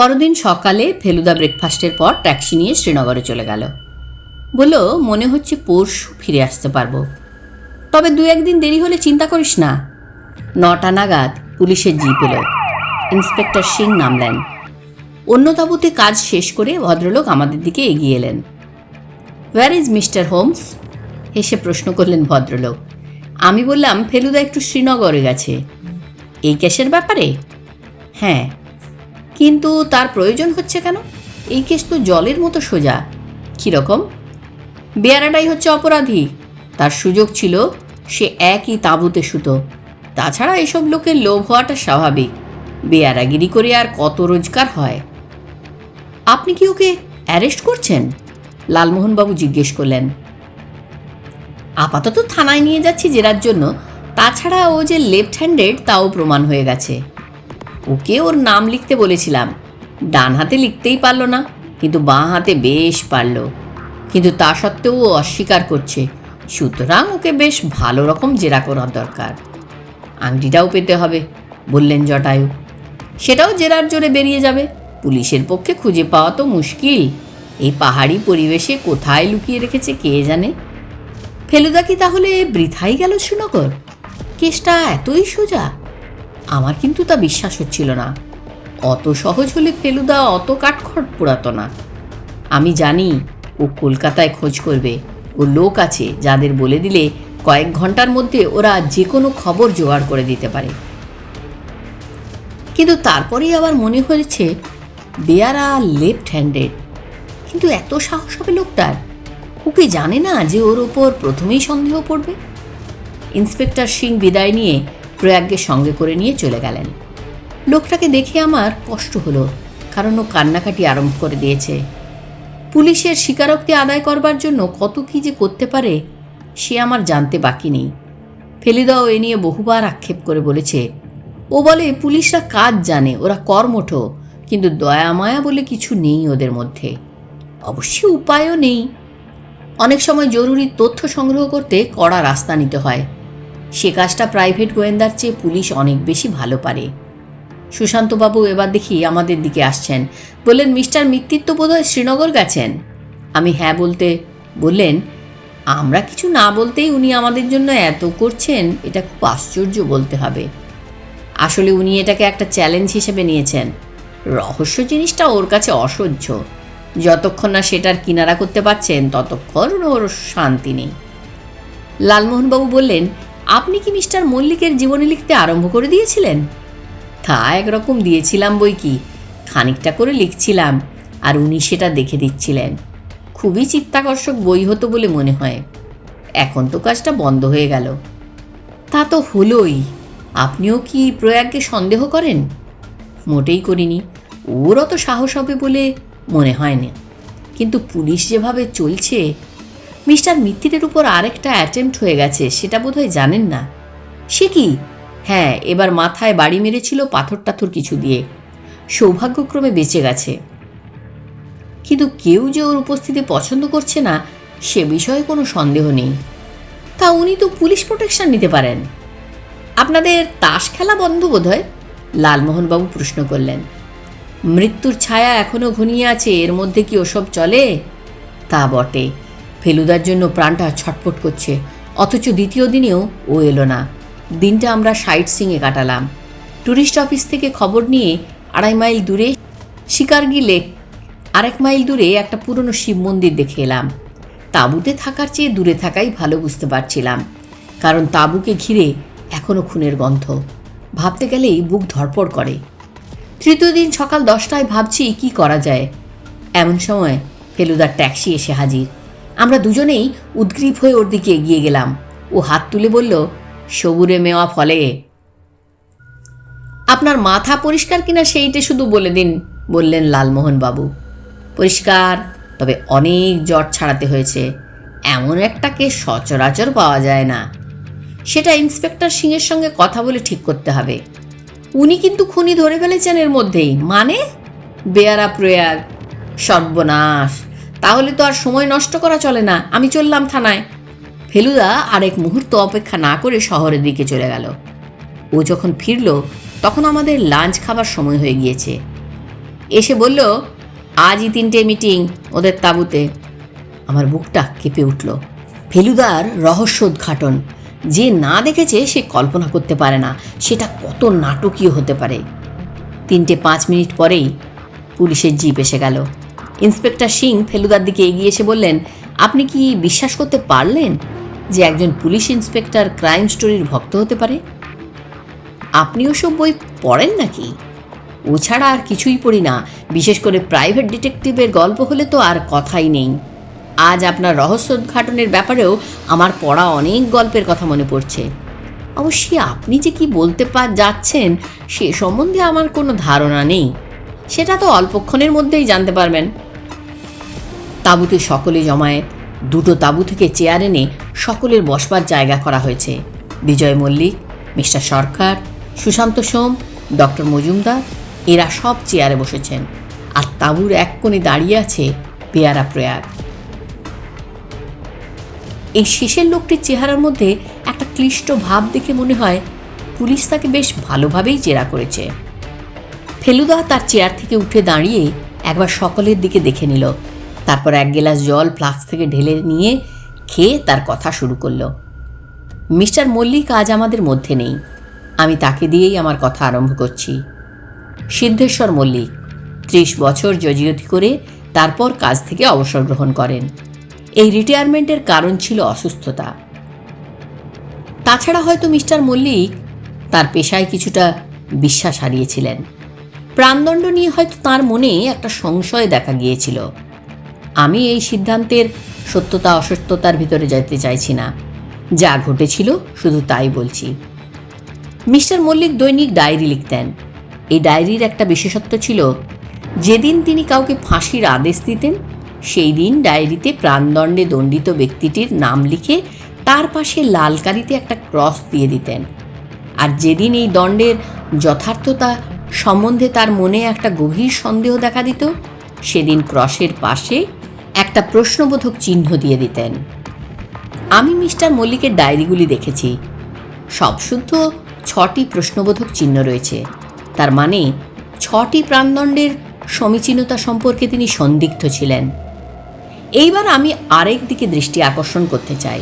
পরদিন সকালে ফেলুদা ব্রেকফাস্টের পর ট্যাক্সি নিয়ে শ্রীনগরে চলে গেল। বলল, মনে হচ্ছে পরশু ফিরে আসতে পারব। তবে দু একদিন দেরি হলে চিন্তা করিস না। নটা নাগাদ পুলিশের জিপ এলো। ইন্সপেক্টর সিং নামলেন। অন্য তাঁবুতে কাজ শেষ করে ভদ্রলোক আমাদের দিকে এগিয়ে এলেন। ওয়ার ইজ মিস্টার হোমস হেসে প্রশ্ন করলেন ভদ্রলোক। আমি বললাম, ফেলুদা একটু শ্রীনগরে গেছে। এই কেসের ব্যাপারে? হ্যাঁ। কিন্তু তার প্রয়োজন হচ্ছে কেন? এই কেস তো জলের মতো সোজা। কীরকম বেয়ারাটাই হচ্ছে অপরাধী। তার সুযোগ ছিল সে একই তাঁবুতে সুতো তাছাড়া এসব লোকের লোভ হওয়াটা স্বাভাবিক। বেয়ারাগিরি করে আর কত রোজগার হয়? আপনি কি ওকে অ্যারেস্ট করছেন? লালমোহনবাবু জিজ্ঞেস করলেন। আপাতত থানায় নিয়ে যাচ্ছি জেরার জন্য। তাছাড়া ও যে লেফট হ্যান্ডেড তাও প্রমাণ হয়ে গেছে। ওকে ওর নাম লিখতে বলেছিলাম। ডান হাতে লিখতেই পারল না, কিন্তু বাঁ হাতে বেশ পারল। কিন্তু তা সত্ত্বেও ও অস্বীকার করছে। সুতরাং ওকে বেশ ভালো রকম জেরা করার দরকার। আংটিটাও পেতে হবে, বললেন জটায়ু। সেটাও জেরার জোরে বেরিয়ে যাবে। পুলিশের পক্ষে খুঁজে পাওয়া তো মুশকিল। এই পাহাড়ি পরিবেশে কোথায় লুকিয়ে রেখেছে কে জানে? ফেলুদা কি তাহলে বৃথাই গেল শ্রীনগর কেসটা এতই সোজা? আমার কিন্তু তা বিশ্বাস হচ্ছিল না। অত সহজ হলে ফেলুদা অত কাঠখড় পোড়াতো না। আমি জানি ও কলকাতায় খোঁজ করবে। ও লোক আছে যাদের বলে দিলে কয়েক ঘণ্টার মধ্যে ওরা যে কোনো খবর জোগাড় করে দিতে পারে। কিন্তু তারপরেই আবার মনে হয়েছে বেয়ারা লেফট হ্যান্ডেড কিন্তু এত সাহস হবে লোকটার? ওকে জানে না যে ওর ওপর প্রথমেই সন্দেহ পড়বে? ইন্সপেক্টর সিং বিদায় নিয়ে প্রয়াগকে সঙ্গে করে নিয়ে চলে গেলেন। লোকটাকে দেখে আমার কষ্ট হলো, কারণ ও কান্নাকাটি আরম্ভ করে দিয়েছে। পুলিশের স্বীকারোক্তি আদায় করবার জন্য কত কী যে করতে পারে, সে আমার জানতে বাকি নেই। ফেলিদাও এ নিয়ে বহুবার আক্ষেপ করে বলেছে, ও বলে, পুলিশরা কাজ জানে, ওরা কর্মঠ, কিন্তু দয়া মায়া বলে কিছু নেই ওদের মধ্যে। অবশ্যই উপায়ও নেই। অনেক সময় জরুরি তথ্য সংগ্রহ করতে কড়া রাস্তা নিতে হয়। সে কাজটা প্রাইভেট গোয়েন্দার চেয়ে পুলিশ অনেক বেশি ভালো পারে। সুশান্তবাবু এবার দেখি আমাদের দিকে আসছেন। বললেন, মিস্টার মিত্তির তো বোধহয় শ্রীনগর গেছেন? আমি হ্যাঁ বলতে, বললেন, আমরা কিছু না বলতেই উনি আমাদের জন্য এত করছেন, এটা খুব আশ্চর্য বলতে হবে। আসলে উনি এটাকে একটা চ্যালেঞ্জ হিসেবে নিয়েছেন। রহস্য জিনিসটা ওর কাছে অসহ্য। যতক্ষণ না সেটার কিনারা করতে পারছেন, ততক্ষণ ওর শান্তি নেই। লালমোহনবাবু বললেন আপনি কি মিস্টার মল্লিকের জীবনী লিখতে আরম্ভ করে দিয়েছিলেন? তা একরকম দিয়েছিলাম বই কি। খানিকটা করে লিখছিলাম, আর উনি সেটা দেখে দিচ্ছিলেন। খুবই চিত্তাকর্ষক বই হতো বলে মনে হয়। এখন তো কাজটা বন্ধ হয়ে গেল। তা তো হলোই। আপনিও কি প্রয়াগকে সন্দেহ করেন? মোটেই করিনি। ওর অত সাহস হবে বলে মনে হয় না। কিন্তু পুলিশ যেভাবে চলছে মিস্টার মিত্তিরের উপর আরেকটা অ্যাটেম্প্ট হয়ে গেছে, সেটা বোধহয় জানেন না। সে কি? হ্যাঁ এবার মাথায় বাড়ি মেরেছিল পাথর টাথর কিছু দিয়ে। সৌভাগ্যক্রমে বেঁচে গেছে। কিন্তু কেউ যে ওর উপস্থিতি পছন্দ করছে না, সে বিষয়ে কোনো সন্দেহ নেই। তা উনি তো পুলিশ প্রোটেকশন নিতে পারেন। আপনাদের তাস খেলা বন্ধ বোধ হয় লালমোহনবাবু প্রশ্ন করলেন। মৃত্যুর ছায়া এখনও ঘনিয়ে আছে, এর মধ্যে কি ওসব চলে? তা বটে। ফেলুদার জন্য প্রাণটা ছটফট করছে। অথচ দ্বিতীয় দিনেও ও এলো না। দিনটা আমরা সাইট সিংয়ে কাটালাম। ট্যুরিস্ট অফিস থেকে খবর নিয়ে আড়াই মাইল দূরে শিকারগি লেক, আরেক মাইল দূরে একটা পুরনো শিব মন্দির দেখে এলাম। তাঁবুতে থাকার চেয়ে দূরে থাকাই ভালো বুঝতে পারছিলাম, কারণ তাঁবুকে ঘিরে এখনও খুনের গন্ধ। ভাবতে গেলেই বুক ধরপড় করে। তৃতীয় দিন সকাল দশটায় ভাবছি কি করা যায়। এমন সময় ফেলুদার ট্যাক্সি এসে হাজির। দুজনেই উদ্গ্রীব হয়ে ওর দিকে এগিয়ে গেলাম। ও হাত তুলে বলল, সবুরে মেওয়া ফলে। আপনার মাথা পরিষ্কার কিনা সেইটে শুধু বলে দিন, বললেন লালমোহনবাবু। পরিষ্কার, তবে অনেক জট ছাড়াতে হয়েছে। এমন একটাকে সচরাচর পাওয়া যায় না। সেটা ইন্সপেক্টর সিংয়ের সঙ্গে কথা বলে ঠিক করতে হবে। উনি কিন্তু খুনি ধরে ফেলেছেন এর মধ্যেই। মানে? বেয়ারা প্রয়াগ, সর্বনাশ। তাহলে তো আর সময় নষ্ট করা চলে না। আমি চললাম থানায়। ফেলুদা আরেক মুহূর্ত অপেক্ষা না করে শহরের দিকে চলে গেল। ও যখন ফিরল, তখন আমাদের লাঞ্চ খাবার সময় হয়ে গিয়েছে। এসে বলল, আজই তিনটে মিটিং ওদের তাঁবুতে। আমার বুকটা কেঁপে উঠল। ফেলুদার রহস্য উদ্ঘাটন যে না দেখেছে সে কল্পনা করতে পারে না। সেটা কত নাটকীয় হতে পারে। তিনটে পাঁচ মিনিট পরেই পুলিশের জিপ এসে গেল। ইন্সপেক্টর সিং ফেলুদার দিকে এগিয়ে এসে বললেন, আপনি কি বিশ্বাস করতে পারলেন যে একজন পুলিশ ইন্সপেক্টর ক্রাইম স্টোরির ভক্ত হতে পারে? আপনি ওসব বই পড়েন নাকি? ও ছাড়া আর কিছুই পড়ি না। বিশেষ করে প্রাইভেট ডিটেকটিভের গল্প হলে তো আর কথাই নেই। আজ আপনার রহস্য উদ্ঘাটনের ব্যাপারেও আমার পড়া অনেক গল্পের কথা মনে পড়ছে। অবশ্যই আপনি যে কি বলতে পা যাচ্ছেন, সে সম্বন্ধে আমার কোনো ধারণা নেই। সেটা তো অল্পক্ষণের মধ্যেই জানতে পারবেন। তাঁবুতে সকলে জমায়েত। দুটো তাঁবু থেকে চেয়ার এনে সকলের বসবার জায়গা করা হয়েছে। বিজয় মল্লিক, মিস্টার সরকার, সুশান্ত সোম, ডক্টর মজুমদার, এরা সব চেয়ারে বসেছেন। আর তাঁবুর এক কোণে দাঁড়িয়ে আছে পেয়ারা প্রয়াগ। এই শেষের লোকটির চেহারার মধ্যে একটা ক্লিষ্ট ভাব দেখে মনে হয় পুলিশ তাকে বেশ ভালোভাবেই জেরা করেছে। ফেলুদা তার চেয়ার থেকে উঠে দাঁড়িয়ে একবার সকলের দিকে দেখে নিল। তারপর এক গেলাস জল ফ্লাক্স থেকে ঢেলে নিয়ে খেয়ে তার কথা শুরু করল। মিস্টার মল্লিক আজ আমাদের মধ্যে নেই। আমি তাকে দিয়েই আমার কথা আরম্ভ করছি। সিদ্ধেশ্বর মল্লিক, ত্রিশ বছর জজিয়তি করে তারপর কাজ থেকে অবসর গ্রহণ করেন। এই রিটায়ারমেন্টের কারণ ছিল অসুস্থতা। তাছাড়া হয়তো মিস্টার মল্লিক তার পেশায় কিছুটা বিশ্বাস হারিয়েছিলেন। প্রাণদণ্ড নিয়ে হয়তো তার মনে একটা সংশয় দেখা গিয়েছিল। আমি এই সিদ্ধান্তের সত্যতা, অসত্যতার ভিতরে যেতে চাইছি না। যা ঘটেছিল, শুধু তাই বলছি। মিস্টার মল্লিক দৈনিক ডায়েরি লিখতেন। এই ডায়েরির একটা বিশেষত্ব ছিল, যেদিন তিনি কাউকে ফাঁসির আদেশ দিতেন সেই দিন ডায়েরিতে প্রাণদণ্ডে দণ্ডিত ব্যক্তিটির নাম লিখে তার পাশে লাল কালিতে একটা ক্রস দিয়ে দিতেন। আর যেদিন এই দণ্ডের যথার্থতা সম্বন্ধে তার মনে একটা গভীর সন্দেহ দেখা দিত, সেদিন ক্রসের পাশে একটা প্রশ্নবোধক চিহ্ন দিয়ে দিতেন। আমি মিস্টার মল্লিকের ডায়েরিগুলি দেখেছি। সব শুদ্ধ ছটি প্রশ্নবোধক চিহ্ন রয়েছে। তার মানে ছটি প্রাণদণ্ডের সমীচীনতা সম্পর্কে তিনি সন্দিগ্ধ ছিলেন। এইবার আমি আরেক দিকে দৃষ্টি আকর্ষণ করতে চাই।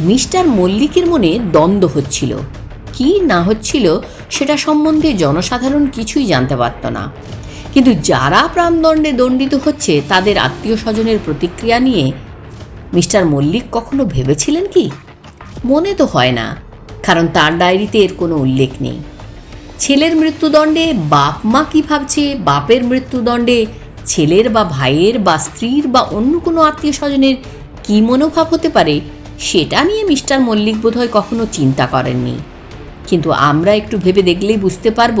মিস্টার মল্লিকের মনে দ্বন্দ্ব হচ্ছিল। কি না হচ্ছিল সেটা সম্বন্ধে জনসাধারণ কিছুই জানতে পারত না। কিন্তু যারা প্রাণদণ্ডে দণ্ডিত হচ্ছে, তাদের আত্মীয় স্বজনের প্রতিক্রিয়া নিয়ে মিস্টার মল্লিক কখনো ভেবেছিলেন কি? মনে তো হয় না, কারণ তার ডায়েরিতে এর কোনো উল্লেখ নেই। ছেলের মৃত্যুদণ্ডে বাপ মা কী ভাবছে? বাপের মৃত্যুদণ্ডে ছেলের বা ভাইয়ের বা স্ত্রীর বা অন্য কোনো আত্মীয় স্বজনের কী মনোভাব হতে পারে, সেটা নিয়ে মিস্টার মল্লিক বোধহয় কখনো চিন্তা করেননি। কিন্তু আমরা একটু ভেবে দেখলেই বুঝতে পারব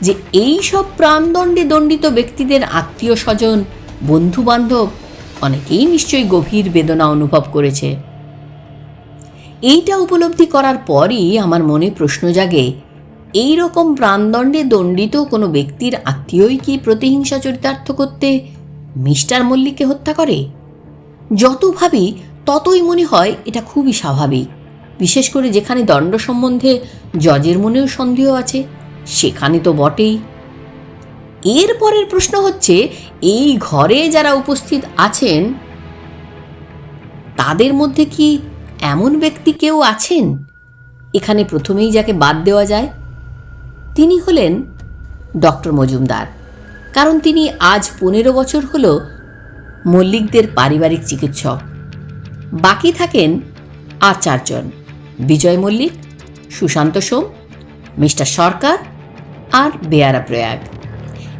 যে এই সব প্রাণদণ্ডে দণ্ডিত ব্যক্তিদের আত্মীয় স্বজন বন্ধু বান্ধব অনেকেই নিশ্চয়ই গভীর বেদনা অনুভব করেছে। এইটা উপলব্ধি করার পরই আমার মনে প্রশ্ন জাগে, এই রকম প্রাণদণ্ডে দণ্ডিত কোনো ব্যক্তির আত্মীয়ই কি প্রতিহিংসা চরিতার্থ করতে মিস্টার মল্লিককে হত্যা করে? যত ভাবি, ততই মনে হয় এটা খুবই স্বাভাবিক, বিশেষ করে যেখানে দণ্ড সম্বন্ধে জজের মনেও সন্দেহ আছে। সেখানে তো বটেই। এর পরের প্রশ্ন হচ্ছে, এই ঘরে যারা উপস্থিত আছেন, তাদের মধ্যে কি এমন ব্যক্তি কেউ আছেন? এখানে প্রথমেই যাকে বাদ দেওয়া যায়, তিনি হলেন ডক্টর মজুমদার। কারণ তিনি আজ পনেরো বছর হল মল্লিকদের পারিবারিক চিকিৎসক। বাকি থাকেন আর চারজন বিজয় মল্লিক, সুশান্ত সোম, মিস্টার সরকার আর বেয়ারা প্রয়াগ।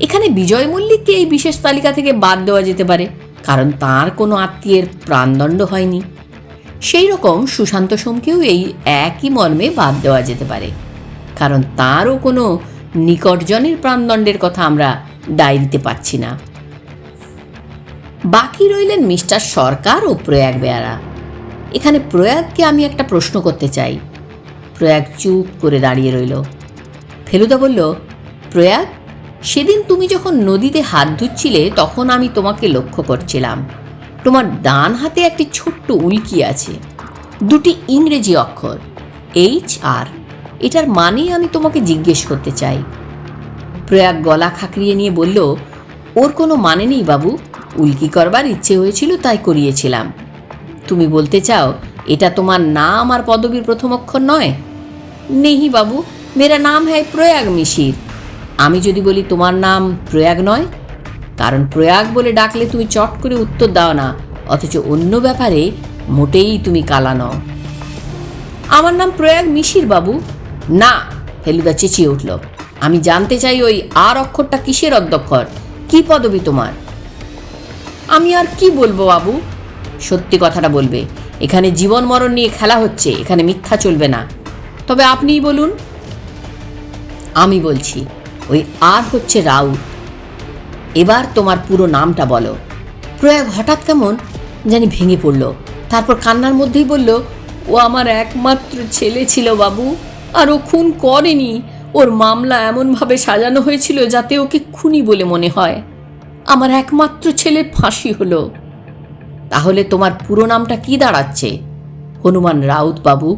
এখানে বিজয় মল্লিককে এই বিশেষ তালিকা থেকে বাদ দেওয়া যেতে পারে, কারণ তার কোনো আত্মীয়ের প্রাণদণ্ড হয়নি। সেই রকম সুশান্ত সোমকেও এই একই মর্মে বাদ দেওয়া যেতে পারে, কারণ তারও কোনো নিকটজনের প্রাণদণ্ডের কথা আমরা ডায়েরিতে পাচ্ছি না। বাকি রইলেন মিস্টার সরকার ও প্রয়াগ বেয়ারা। এখানে প্রয়াগকে আমি একটা প্রশ্ন করতে চাই। প্রয়াগ চুপ করে দাঁড়িয়ে রইল। ফেলুদা বলল, প্রয়াগ, সেদিন তুমি যখন নদীতে হাত ধুচ্ছিলে, তখন আমি তোমাকে লক্ষ্য করছিলাম। তোমার ডান হাতে একটি ছোট্ট উল্কি আছে, দুটি ইংরেজি অক্ষর, এইচ আর। এটার মানে আমি তোমাকে জিজ্ঞেস করতে চাই। প্রয়াগ গলা খাকড়িয়ে নিয়ে বলল, ওর কোনো মানে নেই বাবু, উল্কি করবার ইচ্ছে হয়েছিল তাই করিয়েছিলাম। তুমি বলতে চাও, এটা তোমার নাম আর পদবীর প্রথম অক্ষর নয়? নেহি বাবু মেরা নাম হ্যায় প্রয়াগ মিশির আমি যদি বলি তোমার নাম প্রয়াগ নয় কারণ প্রয়াগ বলে ডাকলে তুমি চট করে উত্তর দাও না অথচ অন্য ব্যাপারে মোটেই তুমি কালা নও আমার নাম প্রয়াগ মিশির বাবু না ফেলুদা চেঁচিয়ে উঠল আমি জানতে চাই ওই আর অক্ষরটা কিসের অধ্যক্ষর কি পদবী তোমার আমি আর কি বলব বাবু সত্যি কথাটা বলবে। এখানে জীবন মরণ নিয়ে খেলা হচ্ছে। এখানে মিথ্যা চলবে না। তবে আপনিই বলুন। আমি বলছি, ওই আর হচ্ছে রাউত এবার তোমার পুরো নামটা বলো। প্রয়াগ হঠাৎ কেমন জানি ভেঙে পড়ল। তারপর কান্নার মধ্যেই বলল, ও আমার একমাত্র ছেলে ছিল বাবু, আর ও খুন করেনি। ওর মামলা এমনভাবে সাজানো হয়েছিল যাতে ওকে খুনি বলে মনে হয়। আমার একমাত্র ছেলের ফাঁসি হলো। তাহলে তোমার পুরো নামটা কি দাঁড়াচ্ছে? হনুমান রাউত বাবু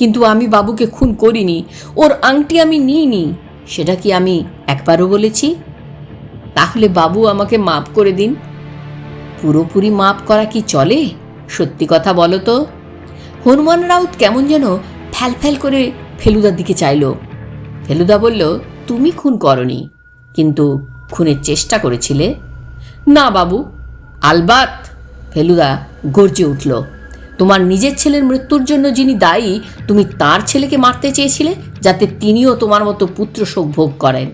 কিন্তু আমি বাবুকে খুন করিনি। ওর আংটি আমি নিইনি। সেটা কি আমি একবারও বলেছি? তাহলে বাবু আমাকে মাপ করে দিন। পুরোপুরি মাপ করা কি চলে? সত্যি কথা বলো তো। হনুমান রাউত কেমন যেন ফ্যাল ফ্যাল করে ফেলুদার দিকে চাইল। ফেলুদা বলল, তুমি খুন করনি, কিন্তু খুনের চেষ্টা করেছিলে? না বাবু, আলবাত, ফেলুদা গর্জে উঠল। তোমার নিজের ছেলের মৃত্যুর জন্য যিনি দায়ী, তুমি তার ছেলেকে মারতে চেয়েছিলে যাতে তিনিও তোমার মতো পুত্র শোক ভোগ করেন।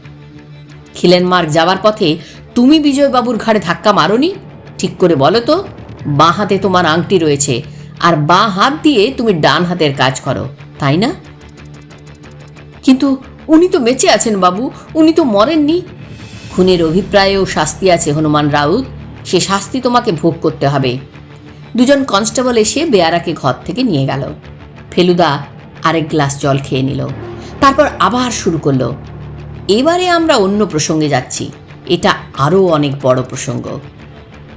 খিলেন মার্গ যাওয়ার পথে তুমি বিজয়বাবুর ঘাড়ে ধাক্কা মারোনি? ঠিক করে বলো তো, বাঁ হাতে তোমার আংটি রয়েছে আর বাঁ হাত দিয়ে তুমি ডান হাতের কাজ করো, তাই না? কিন্তু উনি তো বেঁচে আছেন বাবু, উনি তো মরেননি। খুনের অভিপ্রায়েও শাস্তি আছে হনুমান রাউত, সে শাস্তি তোমাকে ভোগ করতে হবে। দুজন কনস্টেবল এসে বেয়ারাকে ঘর থেকে নিয়ে গেল। ফেলুদা আরেক গ্লাস জল খেয়ে নিল। তারপর আবার শুরু করল, এবারে আমরা অন্য প্রসঙ্গে যাচ্ছি। এটা আরও অনেক বড় প্রসঙ্গ।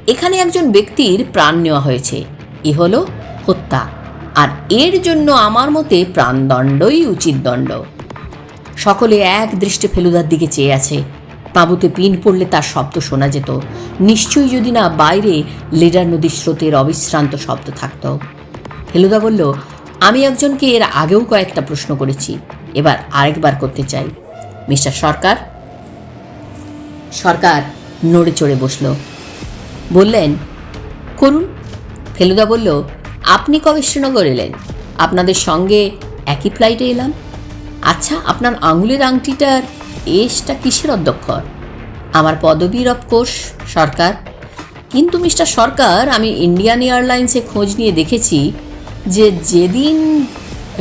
এখানে একজন ব্যক্তির প্রাণ নেওয়া হয়েছে। এ হলো হত্যা। আর এর জন্য আমার মতে প্রাণদণ্ডই উচিত দণ্ড। সকলে এক দৃষ্টে ফেলুদার দিকে চেয়ে আছে। তাঁবুতে পিন পড়লে তার শব্দ শোনা যেত। নিশ্চয়ই যদি না বাইরে লেডার নদীর স্রোতের অবিশ্রান্ত শব্দ থাকত। ফেলুদা বলল, আমি একজনকে এর আগেও কয়েকটা প্রশ্ন করেছি। এবার আরেকবার করতে চাই। মিস্টার সরকার? সরকার নড়ে চড়ে বসল। বললেন, করুন। ফেলুদা বলল, আপনি কবে শ্রীনগর এলেন? আপনাদের সঙ্গে একই ফ্লাইটে এলাম। আচ্ছা আপনার আঙুলের আংটিটার এসটা কিসের অধ্যক্ষর? আমার পদবীর অফকোর্স সরকার। কিন্তু মিস্টার সরকার, আমি ইন্ডিয়ান এয়ারলাইন্সে খোঁজ নিয়ে দেখেছি যে যেদিন,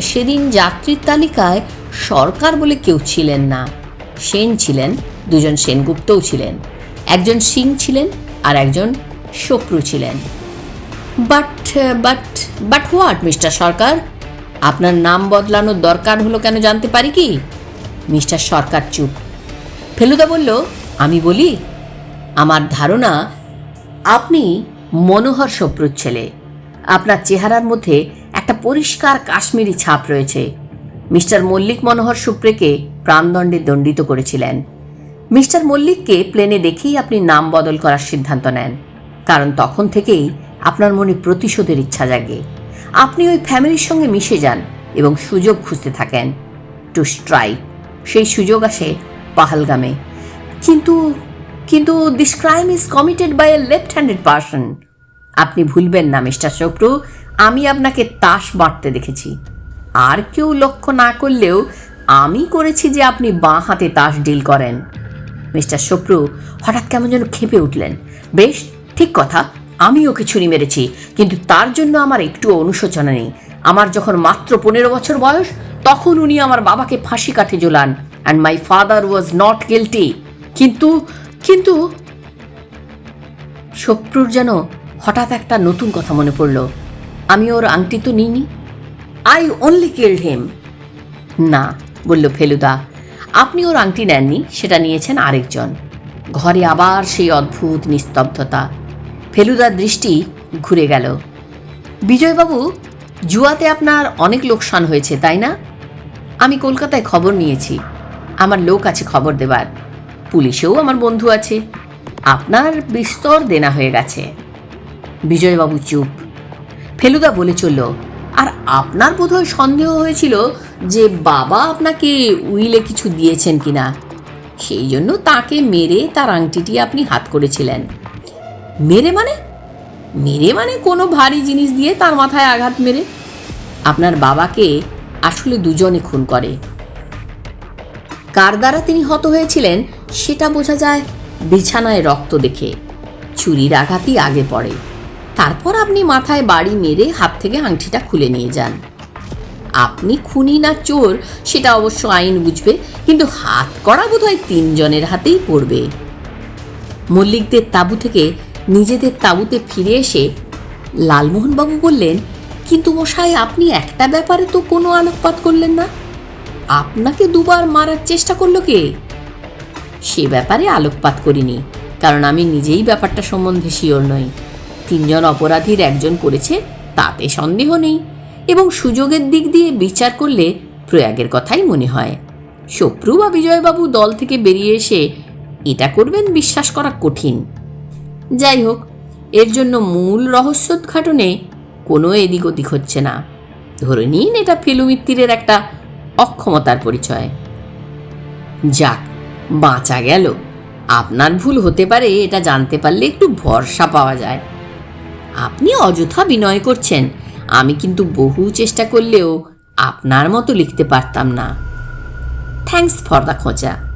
সেদিন যাত্রীর তালিকায় সরকার বলে কেউ ছিলেন না। সেন ছিলেন, দুজন সেনগুপ্তও ছিলেন। একজন সিং ছিলেন আর একজন শক্রু ছিলেন। But but but what mister Sarkar? আপনার নাম বদলানোর দরকার হলো কেন জানতে পারি কি? মিস্টার সরকার চুপ। ফেলুদা বলল, আমি বলি, আমার ধারণা, আপনি মনোহর শপ্রুর ছেলে। আপনার চেহারার মধ্যে একটা পরিষ্কার কাশ্মীরি ছাপ রয়েছে। মিস্টার মল্লিক মনোহর সুপ্রেকে প্রাণদণ্ডে দণ্ডিত করেছিলেন। মিস্টার মল্লিককে প্লেনে দেখেই আপনি নাম বদল করার সিদ্ধান্ত নেন। কারণ তখন থেকেই আপনার মনে প্রতিশোধের ইচ্ছা জাগে। আপনি ওই ফ্যামিলির সঙ্গে মিশে যান এবং সুযোগ খুঁজতে থাকেন। To strike. সেই সুযোগ আসে পাহালগামে। কিন্তু কিন্তু this crime is committed by a left handed person আপনি ভুলবেন না, মিস্টার শক্রু আমি আপনাকে তাস বাড়তে দেখেছি। আর কেউ লক্ষ্য না করলেও আমি করেছি যে আপনি বাঁ হাতে তাস ডিল করেন। মিস্টার শক্রু হঠাৎ কেমন যেন খেপে উঠলেন। বেশ, ঠিক কথা আমি ওকে ছুরি মেরেছি, কিন্তু তার জন্য আমার একটু অনুশোচনা নেই। আমার যখন মাত্র পনেরো বছর বয়স তখন উনি আমার বাবাকে ফাঁসি কাঠে ঝোলান and my father was not guilty কিন্তু কিন্তু শত্রুর যেন হঠাৎ একটা নতুন কথা মনে পড়ল। আমি ওর আংটি তো নিইনি। আই অনলি কিল্ড হিম না, বলল ফেলুদা, আপনি ওর আংটি নেননি, সেটা নিয়েছেন আরেকজন। ঘরে আবার সেই অদ্ভুত নিস্তব্ধতা। ফেলুদার দৃষ্টি ঘুরে গেল। বিজয়বাবু, জুয়াতে আপনার অনেক লোকসান হয়েছে, তাই না? আমি কলকাতায় খবর নিয়েছি। আমার লোক আছে খবর দেবার। পুলিশেও আমার বন্ধু আছে। আপনার বিস্তর দেনা হয়ে গেছে। বিজয়বাবু চুপ। ফেলুদা বলে চলল, আর আপনার বোধহয় সন্দেহ হয়েছিল যে বাবা আপনাকে উইলে কিছু দিয়েছেন কিনা? সেই জন্য তাকে মেরে তার আংটিটি আপনি হাত করেছিলেন। মেরে মানে? মেরে মানে কোনো ভারী জিনিস দিয়ে তার মাথায় আঘাত মেরে? আপনার বাবাকে আসলে দুজনে খুন করে। কার দ্বারা তিনি হত হয়েছিলেন, সেটা বোঝা যায় বিছানায় রক্ত দেখে। ছুরির আঘাতই আগে পড়ে। তারপর আপনি মাথায় বাড়ি মেরে হাত থেকে আংটিটা খুলে নিয়ে যান। আপনি খুনি না চোর, সেটা অবশ্য আইন বুঝবে, কিন্তু হাত করা বোধহয় তিনজনের হাতেই পড়বে। মল্লিকদের তাঁবু থেকে নিজেদের তাঁবুতে ফিরে এসে লালমোহনবাবু বললেন কিন্তু মশাই, আপনি একটা ব্যাপারে তো কোনো আলোকপাত করলেন না। আপনাকে দুবার মারার চেষ্টা করল কে? সে ব্যাপারে আলোকপাত করিনি, কারণ আমি নিজেই ব্যাপারটা সম্বন্ধে শিওর নই। তিনজন অপরাধীর একজন করেছে, তাতে সন্দেহ নেই, এবং সুযোগের দিক দিয়ে বিচার করলে প্রয়াগের কথাই মনে হয়। শত্রু বা বিজয়বাবু দল থেকে বেরিয়ে এসে এটা করবেন বিশ্বাস করা কঠিন। যাই হোক, এর জন্য মূল রহস্যোদ্ঘাটনে কোনো এদিক ওদিক হচ্ছে না। ধরে নিন এটা ফেলুমিত্তিরের একটা অক্ষমতার পরিচয়। যাক, বাঁচা গেল। আপনার ভুল হতে পারে, এটা জানতে পারলে একটু ভরসা পাওয়া যায়। আপনি অযথা বিনয় করছেন। আমি কিন্তু বহু চেষ্টা করলেও আপনার মতো লিখতে পারতাম না। থ্যাংকস ফর দ্য খোঁচা।